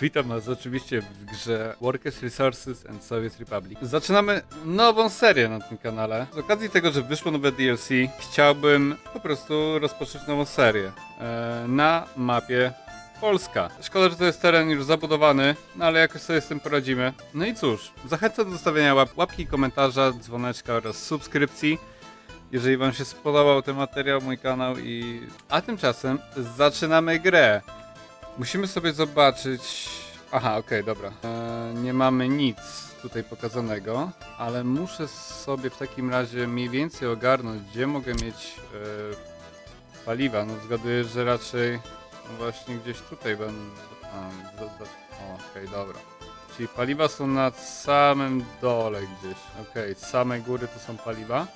Witam Was oczywiście w grze Workers Resources and Soviet Republic. Zaczynamy nową serię na tym kanale. Z okazji tego, że wyszło nowe DLC, chciałbym po prostu rozpocząć nową serię e, na mapie Polska. Szkoda, że to jest teren już zabudowany, no ale jakoś sobie z tym poradzimy. No i cóż, zachęcam do zostawienia łap łapki, komentarza, dzwoneczka oraz subskrypcji. Jeżeli Wam się spodobał ten materiał, mój kanał i... A tymczasem zaczynamy grę. Musimy sobie zobaczyć. Aha, okej, dobra. E, nie mamy nic tutaj pokazanego, ale muszę sobie w takim razie mniej więcej ogarnąć, gdzie mogę mieć e, paliwa. No zgaduję, że raczej właśnie gdzieś tutaj będą. A, o, okej, dobra. Czyli paliwa są na samym dole gdzieś. Okej, z samej góry to są paliwa.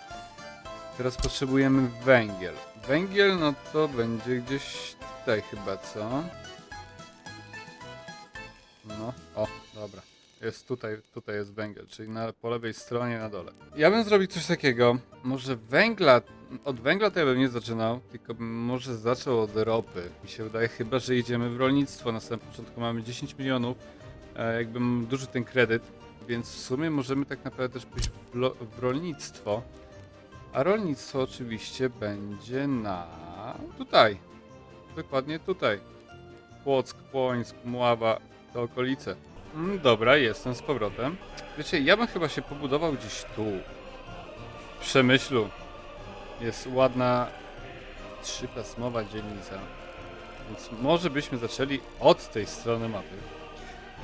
Teraz potrzebujemy węgiel. Węgiel, no to będzie gdzieś tutaj chyba, co? No, o, dobra. Jest tutaj, tutaj jest węgiel, czyli na, po lewej stronie na dole. Ja bym zrobił coś takiego. Może węgla, od węgla to ja bym nie zaczynał, tylko bym może zaczął od ropy. Mi się wydaje, chyba że idziemy w rolnictwo. Na samym początku mamy 10 milionów, e, jakby mam duży ten kredyt, więc w sumie możemy tak naprawdę też pójść w, lo, w rolnictwo. A rolnictwo oczywiście będzie na tutaj. Dokładnie tutaj. Płock, Płońsk, Mława, te okolice. Mm, dobra, jestem z powrotem. Wiecie, ja bym chyba się pobudował gdzieś tu. W Przemyślu. Jest ładna trzypasmowa dzielnica. Więc może byśmy zaczęli od tej strony mapy.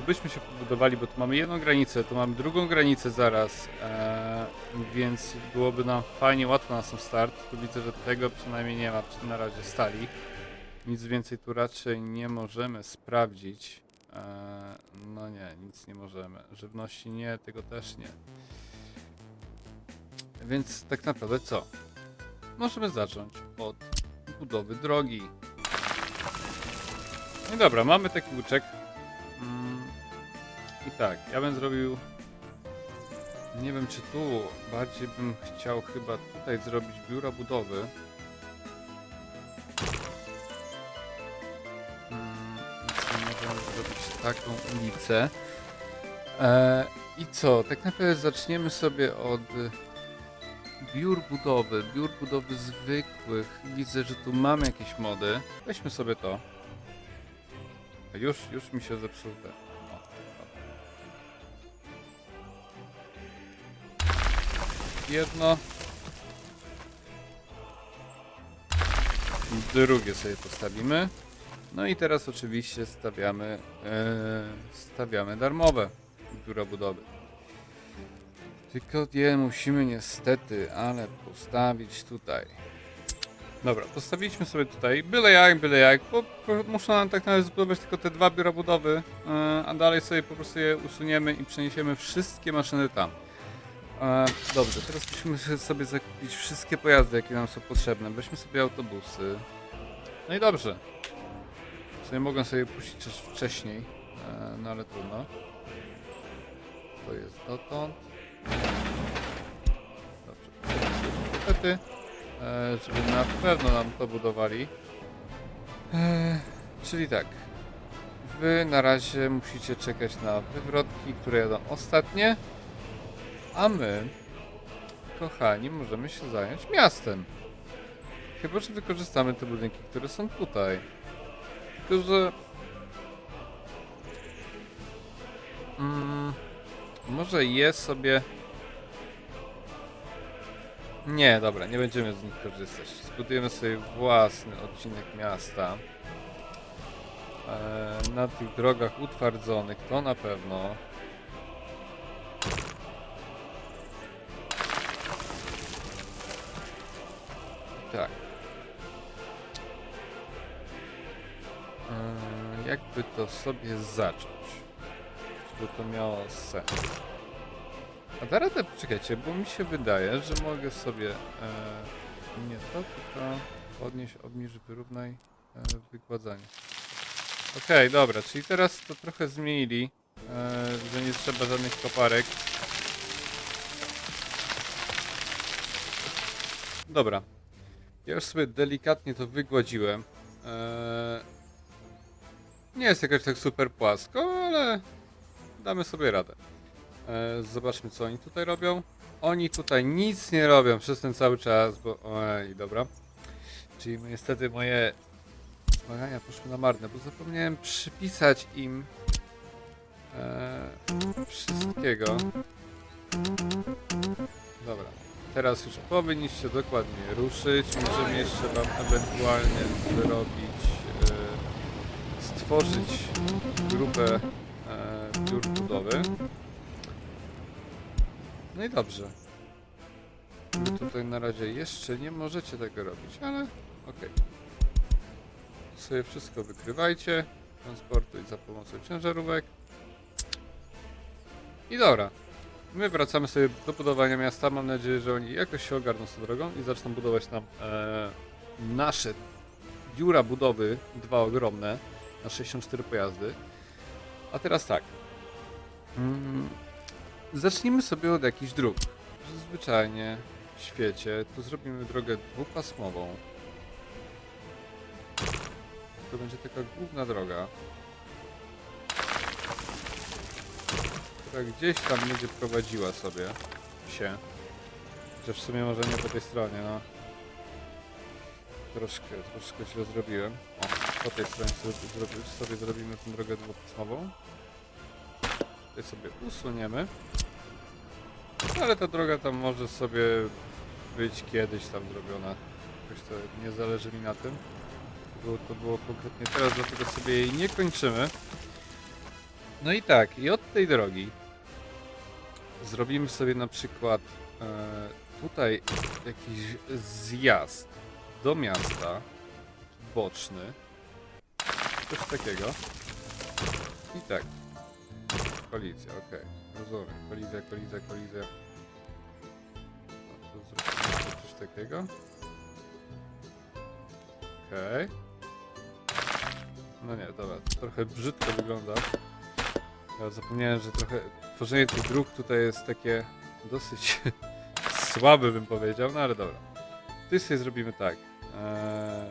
Byśmy się pobudowali, bo tu mamy jedną granicę, tu mamy drugą granicę zaraz, eee, więc byłoby nam fajnie, łatwo na sam start. Tu widzę, że tego przynajmniej nie ma na razie stali. Nic więcej tu raczej nie możemy sprawdzić. Eee, no nie, nic nie możemy. Żywności nie, tego też nie. Więc tak naprawdę co? Możemy zacząć od budowy drogi. No dobra, mamy taki łuczek. Mm, I tak, ja bym zrobił... Nie wiem czy tu, bardziej bym chciał chyba tutaj zrobić biura budowy. Taką ulicę. E, I co? Tak naprawdę zaczniemy sobie od e, biur budowy, biur budowy zwykłych. Widzę, że tu mamy jakieś mody. Weźmy sobie to. Już, już mi się zepsuł ten. Jedno. Drugie sobie postawimy. No i teraz oczywiście stawiamy, e, stawiamy darmowe biura budowy. Tylko je musimy niestety, ale postawić tutaj. Dobra, postawiliśmy sobie tutaj byle jak, byle jak, bo, muszą nam tak naprawdę zbudować tylko te dwa biura budowy, e, a dalej sobie po prostu je usuniemy i przeniesiemy wszystkie maszyny tam. E, dobrze, teraz musimy sobie zakupić wszystkie pojazdy, jakie nam są potrzebne. Weźmy sobie autobusy. No i dobrze. Sumie mogę sobie puścić wcześniej, e, no ale trudno. To jest dotąd. Dobrze. Niestety, e, żeby na pewno nam to budowali. E, czyli tak. Wy na razie musicie czekać na wywrotki, które jadą ostatnie. A my, kochani, możemy się zająć miastem. Chyba, że wykorzystamy te budynki, które są tutaj. Tylko, że... Mm, może je sobie... Nie, dobra, nie będziemy z nich korzystać. Zbudujemy sobie własny odcinek miasta. E, na tych drogach utwardzonych, to na pewno. To sobie zacząć, żeby to miało sens. A teraz czekajcie, bo mi się wydaje, że mogę sobie e, nie to, tylko podnieść, obniż, wyrównaj, e, wygładzanie. Okej, dobra, czyli teraz to trochę zmienili, e, że nie trzeba żadnych koparek. Dobra. Ja już sobie delikatnie to wygładziłem. E, Nie jest jakoś tak super płasko, ale damy sobie radę. E, zobaczmy, co oni tutaj robią. Oni tutaj nic nie robią przez ten cały czas, bo... Oj, dobra. Czyli niestety moje zmagania poszły na marne, bo zapomniałem przypisać im e, wszystkiego. Dobra. Teraz już powinniście dokładnie ruszyć. Możemy jeszcze wam ewentualnie zrobić, stworzyć grupę e, biur budowy. No i dobrze. Wy tutaj na razie jeszcze nie możecie tego robić, ale okej. Tu sobie wszystko wykrywajcie. Transportuj za pomocą ciężarówek. I dobra. My wracamy sobie do budowania miasta. Mam nadzieję, że oni jakoś się ogarną z tą drogą i zaczną budować nam e, nasze biura budowy, dwa ogromne, na 64 pojazdy. A teraz tak. Mm, zacznijmy sobie od jakichś dróg. Zwyczajnie w świecie tu zrobimy drogę dwupasmową. To będzie taka główna droga. która gdzieś tam będzie prowadziła sobie się. Że w sumie może nie po tej stronie, no. Troszkę, troszkę źle zrobiłem. O, po tej stronie sobie, zrobi, sobie zrobimy tę drogę dwupasmową. Tutaj sobie usuniemy. Ale ta droga tam może sobie być kiedyś tam zrobiona. Jakoś to nie zależy mi na tym. Było, to było konkretnie teraz, dlatego sobie jej nie kończymy. No i tak, i od tej drogi zrobimy sobie na przykład e, tutaj jakiś zjazd do miasta, boczny, coś takiego. I tak, kolizja, okej, rozumiem, kolizja, kolizja, kolizja. No, tu zrobimy coś takiego. Okej. No nie, dobra, to trochę brzydko wygląda. Ja zapomniałem, że trochę tworzenie tych dróg tutaj jest takie dosyć słabe bym powiedział, no ale dobra. Tutaj sobie zrobimy tak. Eee,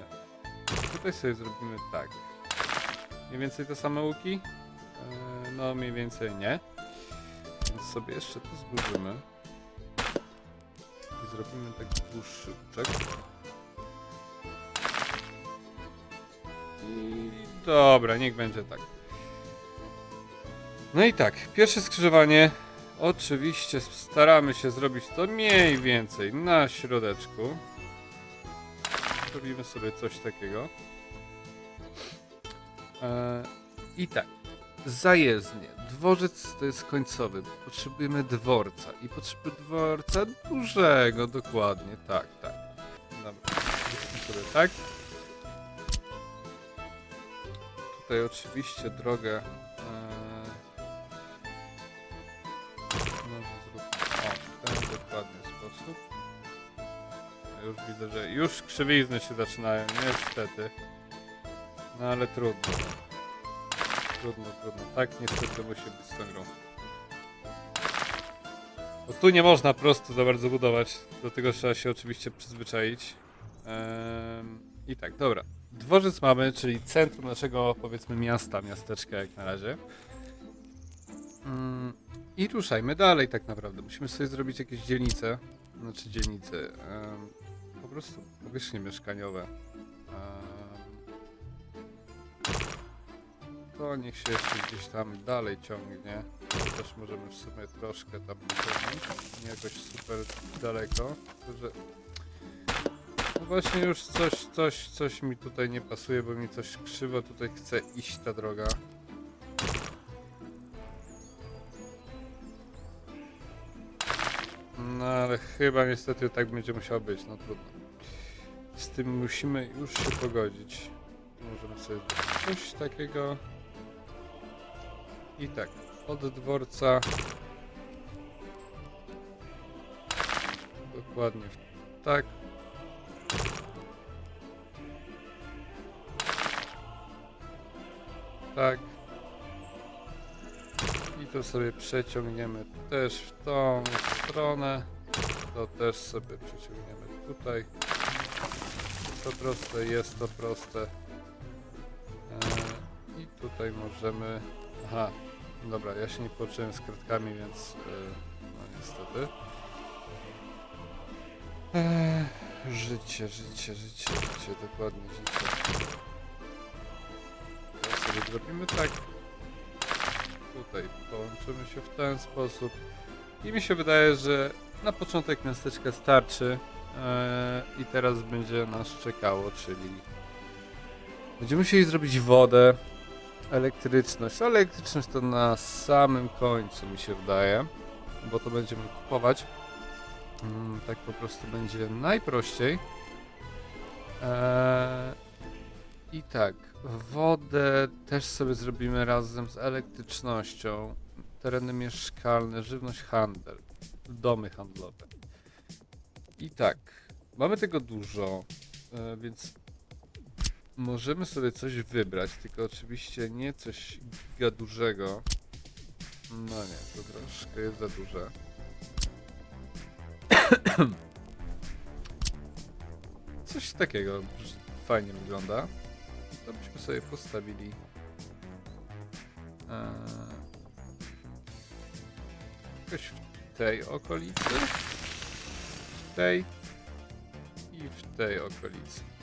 tutaj sobie zrobimy tak. Mniej więcej te same łuki? Eee, no mniej więcej nie. Więc sobie jeszcze to zburzymy. I zrobimy taki dłuższy łuczek. I dobra, niech będzie tak. No i tak, pierwsze skrzyżowanie. Oczywiście staramy się zrobić to mniej więcej na środeczku. Robimy sobie coś takiego. E, I tak, zajezdnie. Dworzec to jest końcowy. Potrzebujemy dworca. I potrzebujemy dworca dużego, dokładnie. Tak, tak. Dobra, tak. Tutaj oczywiście drogę. E, może zróbmy o, w ten dokładny sposób. Już widzę, że już krzywizny się zaczynają, niestety. No ale trudno. Trudno, trudno. Tak niestety musi być z tą grą. Bo tu nie można prosto za bardzo budować, do tego trzeba się oczywiście przyzwyczaić. Ehm, I tak, dobra. Dworzec mamy, czyli centrum naszego, powiedzmy, miasta, miasteczka jak na razie. Mm, I ruszajmy dalej tak naprawdę. Musimy sobie zrobić jakieś dzielnice, znaczy dzielnice, em, po prostu powierzchnie mieszkaniowe. Em, to niech się jeszcze gdzieś tam dalej ciągnie. Też możemy w sumie troszkę tam pociągnąć, nie jakoś super daleko, że no właśnie już coś, coś, coś mi tutaj nie pasuje, bo mi coś krzywo tutaj chce iść ta droga. No ale chyba niestety tak będzie musiało być, no trudno. Z tym musimy już się pogodzić. Możemy sobie coś takiego. I tak, od dworca. Dokładnie tak. Tak. I to sobie przeciągniemy też w tą stronę. To też sobie przeciągniemy tutaj. Jest to proste, jest to proste. I tutaj możemy... Aha, dobra, ja się nie poczułem z kratkami, więc... Yy, no niestety. Życie, życie, życie, życie, dokładnie życie. Teraz sobie zrobimy tak. Tutaj połączymy się w ten sposób. I mi się wydaje, że na początek miasteczka starczy. Eee, I teraz będzie nas czekało, czyli będziemy musieli zrobić wodę, elektryczność. Elektryczność to na samym końcu mi się wydaje, bo to będziemy kupować. Mm, tak po prostu będzie najprościej. Eee, I tak, wodę też sobie zrobimy razem z elektrycznością. Tereny mieszkalne, żywność, handel, domy handlowe. I tak, mamy tego dużo, e, więc możemy sobie coś wybrać, tylko oczywiście nie coś giga dużego. No nie, to troszkę jest za duże. Coś takiego fajnie wygląda. To byśmy sobie postawili. Eee, jakoś w tej okolicy. W tej i w tej okolicy.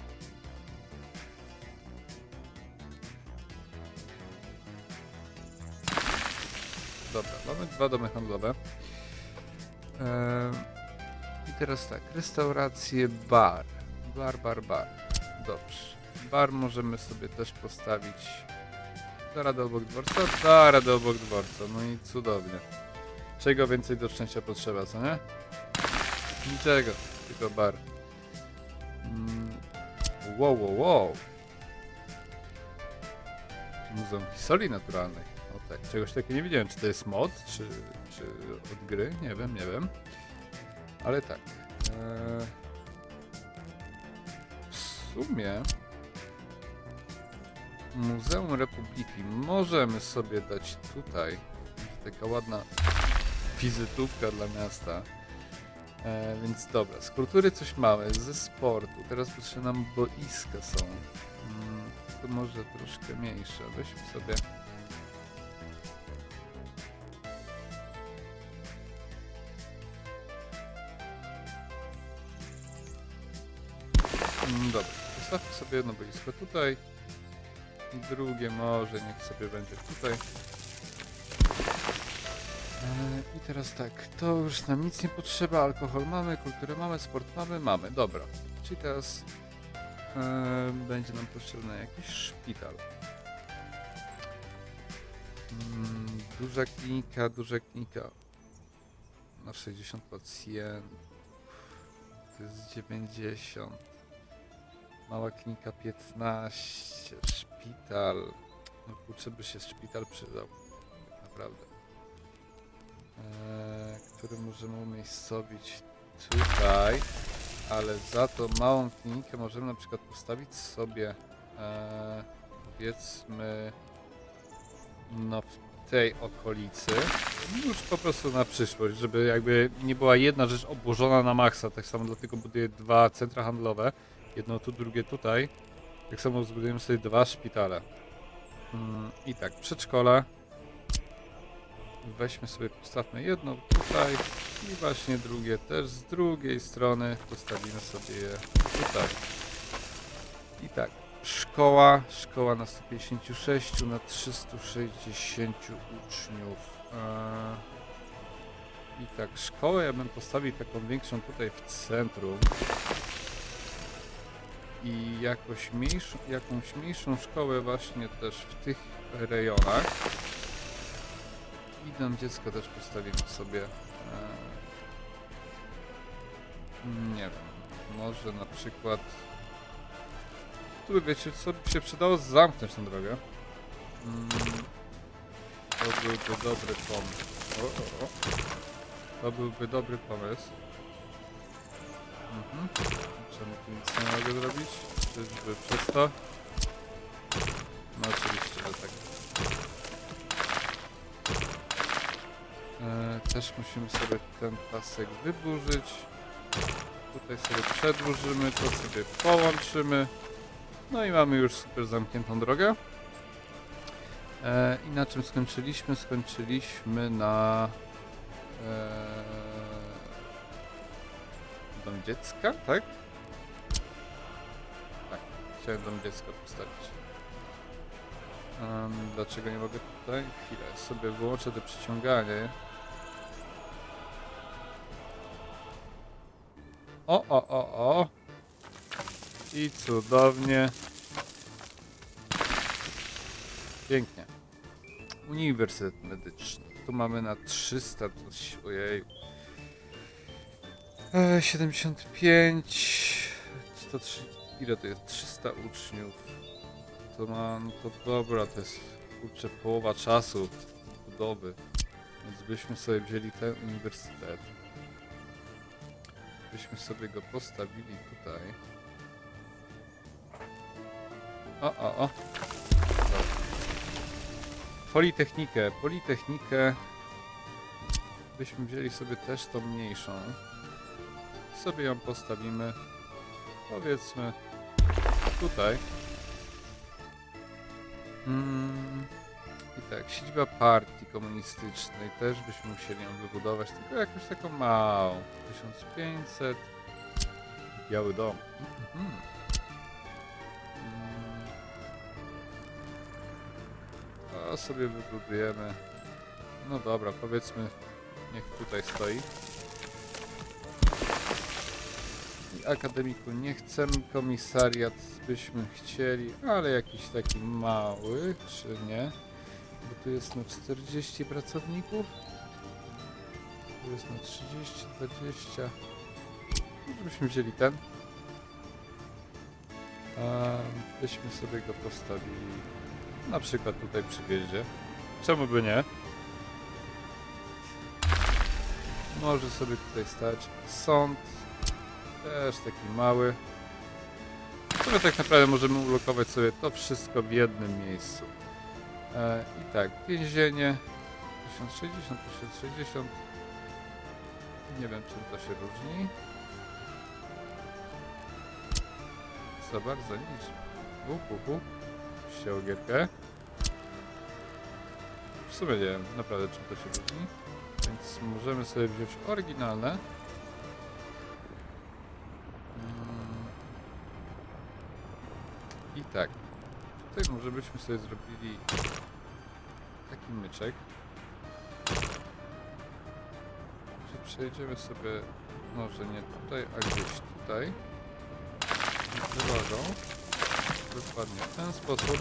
Dobra, mamy dwa domy handlowe. I teraz tak, restauracje, bar. Bar, bar, bar. Dobrze. Bar możemy sobie też postawić. Da radę obok dworca? Da radę obok dworca. No i cudownie. Czego więcej do szczęścia potrzeba, co nie? Niczego, tylko bar. Mm. Wow, wow, wow. Muzeum Historii Naturalnej. Tak, czegoś takiego nie widziałem. Czy to jest mod, czy, czy od gry? Nie wiem, nie wiem. Ale tak. Eee, w sumie Muzeum Republiki możemy sobie dać tutaj. Taka ładna wizytówka dla miasta. E, więc dobra, z kultury coś mamy, ze sportu. Teraz potrzebne nam boiska są. Mm, to może troszkę mniejsze. Weźmy sobie. Dobra, postawmy sobie jedno boisko tutaj. Drugie może niech sobie będzie tutaj. E, I teraz tak, to już nam nic nie potrzeba, alkohol mamy, kulturę mamy, sport mamy, mamy, dobra. Czyli teraz e, będzie nam potrzebny jakiś szpital. Mm, duża klinika, duża klinika. Na 60 pacjentów. To jest 90. Mała klinika 15. Szpital. No kurczę by się szpital przydał. Tak naprawdę. Eee, który możemy umiejscowić tutaj. Ale za to małą klinikę możemy na przykład postawić sobie eee, powiedzmy no w tej okolicy. Już po prostu na przyszłość, żeby jakby nie była jedna rzecz obłożona na maksa. Tak samo dlatego buduję dwa centra handlowe. Jedno tu, drugie tutaj. Tak samo zbudujemy sobie dwa szpitale. Mm, I tak, przedszkole. Weźmy sobie, postawmy jedno tutaj i właśnie drugie też z drugiej strony. Postawimy sobie je tutaj. I tak, szkoła, szkoła na 156, na 360 uczniów. Eee, I tak, szkołę ja bym postawił taką większą tutaj w centrum. I jakoś mniejszą, jakąś mniejszą szkołę właśnie też w tych rejonach. I tam dziecko też postawimy sobie. Eee, nie wiem, może na przykład tu by wiecie, co by się przydało zamknąć tę drogę. Mm, to byłby dobry pomysł. O, o, o. To byłby dobry pomysł. Mhm. Czemu tu nic nie mogę zrobić? Czyżby przez to? No oczywiście, że tak. E, też musimy sobie ten pasek wyburzyć. Tutaj sobie przedłużymy, to sobie połączymy. No i mamy już super zamkniętą drogę. E, I na czym skończyliśmy? Skończyliśmy na... E, dom dziecka, tak? Tak, chciałem dom dziecka postawić. Em, dlaczego nie mogę tutaj? Chwilę, sobie wyłączę to przyciąganie. O, o, o, o. I cudownie. Pięknie. Uniwersytet medyczny. Tu mamy na 300. to się- Ojej. E, 75. 103. Ile to jest? 300 uczniów. To mam. To dobra, to jest kurczę połowa czasu budowy. Więc byśmy sobie wzięli ten uniwersytet. Byśmy sobie go postawili tutaj. O, o, o. Politechnikę. Politechnikę. Byśmy wzięli sobie też tą mniejszą. Sobie ją postawimy. Powiedzmy tutaj. Mm. I tak, siedziba partii komunistycznej też byśmy musieli ją wybudować, tylko jakąś taką małą. 1500. Biały dom. Mhm. Mm. A sobie wybudujemy. No dobra, powiedzmy, niech tutaj stoi. Akademiku nie chcemy, komisariat byśmy chcieli, ale jakiś taki mały, czy nie? Bo tu jest na 40 pracowników. Tu jest na 30, 20. Może byśmy wzięli ten. A byśmy sobie go postawili na przykład tutaj przy wjeździe. Czemu by nie? Może sobie tutaj stać. Sąd też taki mały. W sumie tak naprawdę możemy ulokować sobie to wszystko w jednym miejscu. E, I tak, więzienie 1060, 1060. Nie wiem czym to się różni. Za bardzo nic. Hu, hu, hu. Się gierkę. W sumie nie wiem naprawdę czym to się różni. Więc możemy sobie wziąć oryginalne. Tak. Tutaj może byśmy sobie zrobili taki myczek. Że przejdziemy sobie może nie tutaj, a gdzieś tutaj. Drogą. Dokładnie w ten sposób.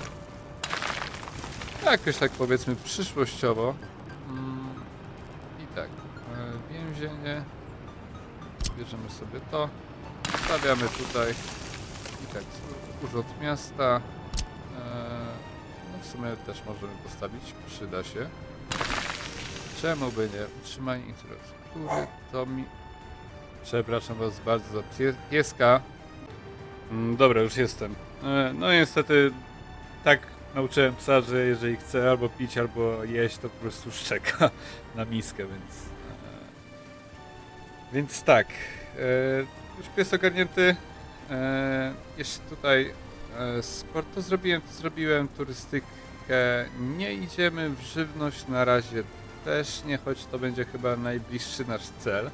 Jakoś tak powiedzmy przyszłościowo. Mm. I tak. e, Więzienie. Bierzemy sobie to. Stawiamy tutaj. Tak, urząd miasta. Eee, no w sumie też możemy postawić, przyda się. Czemu by nie? Utrzymanie infrastruktury to mi... Przepraszam was bardzo za pie- pieska. Mm, dobra, już jestem. E, no niestety tak nauczyłem psa, że jeżeli chce albo pić, albo jeść, to po prostu szczeka na miskę, więc... E, więc tak. E, już pies ogarnięty. E, jeszcze tutaj e, sport to zrobiłem, to zrobiłem, turystykę nie idziemy, w żywność na razie też nie, choć to będzie chyba najbliższy nasz cel.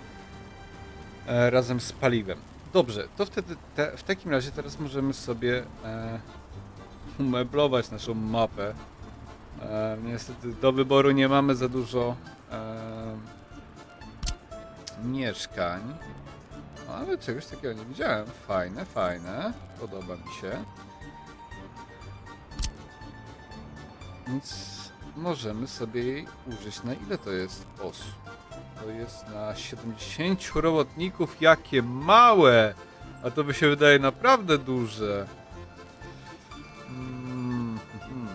E, razem z paliwem. Dobrze, to wtedy te, w takim razie teraz możemy sobie e, umeblować naszą mapę. E, niestety do wyboru nie mamy za dużo e, mieszkań. Ale czegoś takiego nie widziałem. Fajne, fajne. Podoba mi się. Więc możemy sobie jej użyć. Na ile to jest osób? To jest na 70 robotników. Jakie małe! A to by się wydaje naprawdę duże. Mm, mhm.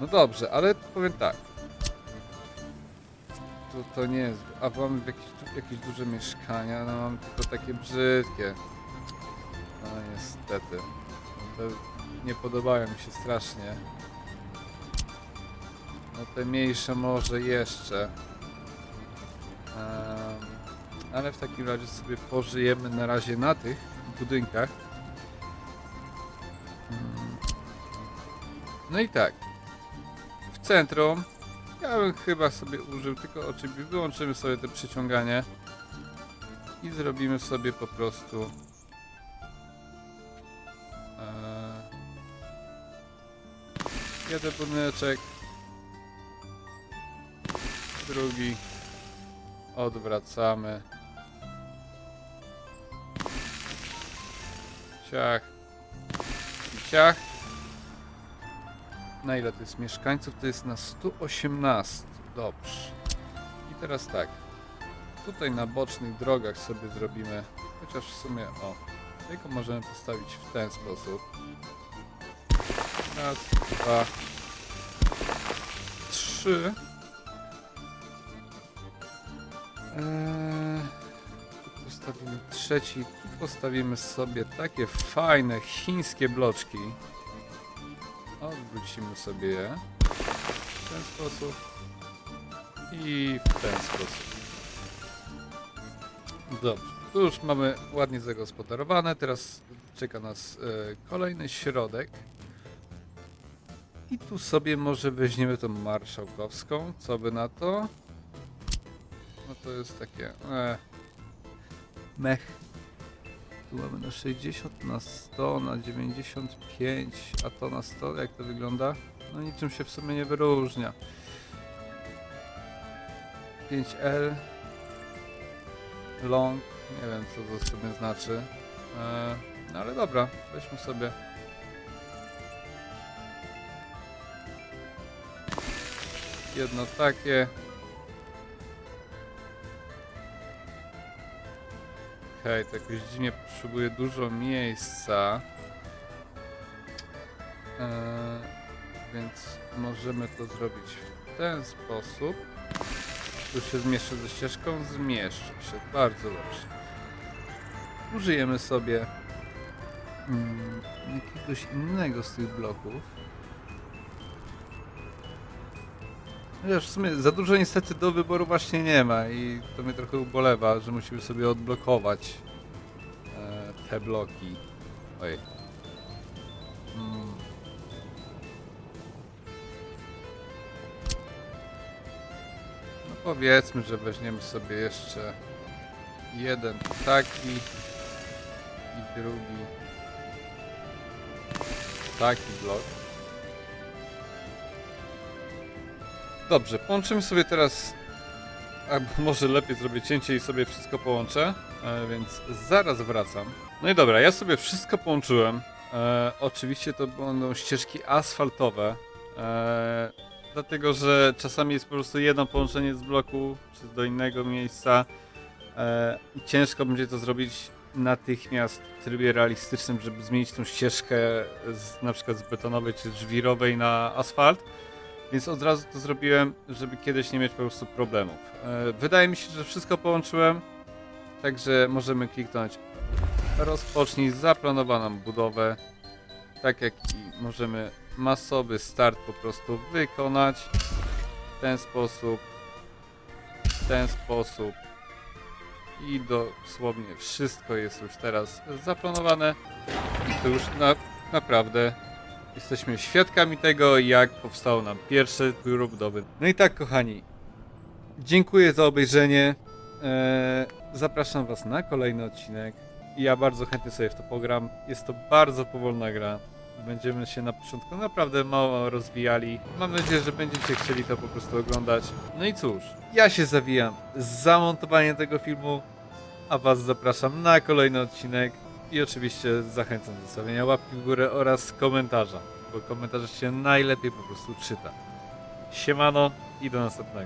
No dobrze, ale powiem tak. To, to nie jest. A mamy jakieś, jakieś duże mieszkania, no mam tylko takie brzydkie. No niestety. To nie podobają mi się strasznie. No te mniejsze może jeszcze. Em, ale w takim razie sobie pożyjemy na razie na tych budynkach. Mm. No i tak. centrum. Ja bym chyba sobie użył, tylko oczywiście wyłączymy sobie to przyciąganie i zrobimy sobie po prostu eee, jeden budyneczek, drugi odwracamy. Ciach. Ciach. Na ile to jest mieszkańców? To jest na 118. Dobrze. I teraz tak. Tutaj na bocznych drogach sobie zrobimy, chociaż w sumie, o, tylko możemy postawić w ten sposób. Raz, dwa, trzy. Eee, tu postawimy trzeci, postawimy sobie takie fajne chińskie bloczki. Odwrócimy sobie je w ten sposób i w ten sposób. Dobrze, tu już mamy ładnie zagospodarowane. Teraz czeka nas e, kolejny środek. I tu sobie może weźmiemy tą marszałkowską. Co by na to? No to jest takie. E, mech. Tu mamy na 60, na 100, na 95, a to na 100. Jak to wygląda? No niczym się w sumie nie wyróżnia. 5L. Long. Nie wiem co to sobie znaczy. E, no ale dobra, weźmy sobie. Jedno takie. Okej, to jakoś dziwnie potrzebuje dużo miejsca. Eee, więc możemy to zrobić w ten sposób. Tu się zmieszczę ze ścieżką, zmieszczę się. Bardzo dobrze. Użyjemy sobie mm, jakiegoś innego z tych bloków. Wiesz, w sumie za dużo niestety do wyboru właśnie nie ma i to mnie trochę ubolewa, że musimy sobie odblokować e, te bloki. Oj. Mm. No powiedzmy, że weźmiemy sobie jeszcze jeden taki i drugi taki blok. Dobrze, połączymy sobie teraz. Albo może lepiej zrobię cięcie i sobie wszystko połączę, e, więc zaraz wracam. No i dobra, ja sobie wszystko połączyłem. E, oczywiście to będą ścieżki asfaltowe. E, dlatego, że czasami jest po prostu jedno połączenie z bloku czy do innego miejsca. E, i ciężko będzie to zrobić natychmiast w trybie realistycznym, żeby zmienić tą ścieżkę z, na przykład z betonowej czy żwirowej na asfalt. Więc od razu to zrobiłem, żeby kiedyś nie mieć po prostu problemów. E, Wydaje mi się, że wszystko połączyłem, także możemy kliknąć rozpocznij zaplanowaną budowę. Tak jak i możemy masowy start po prostu wykonać w ten sposób, w ten sposób i dosłownie wszystko jest już teraz zaplanowane i to już na, naprawdę Jesteśmy świadkami tego, jak powstał nam pierwszy biuro budowy. No i tak, kochani, dziękuję za obejrzenie. Eee, zapraszam Was na kolejny odcinek. Ja bardzo chętnie sobie w to pogram. Jest to bardzo powolna gra. Będziemy się na początku naprawdę mało rozwijali. Mam nadzieję, że będziecie chcieli to po prostu oglądać. No i cóż, ja się zawijam z zamontowaniem tego filmu, a Was zapraszam na kolejny odcinek. I oczywiście zachęcam do zostawienia łapki w górę oraz komentarza, bo komentarze się najlepiej po prostu czyta. Siemano i do następnego.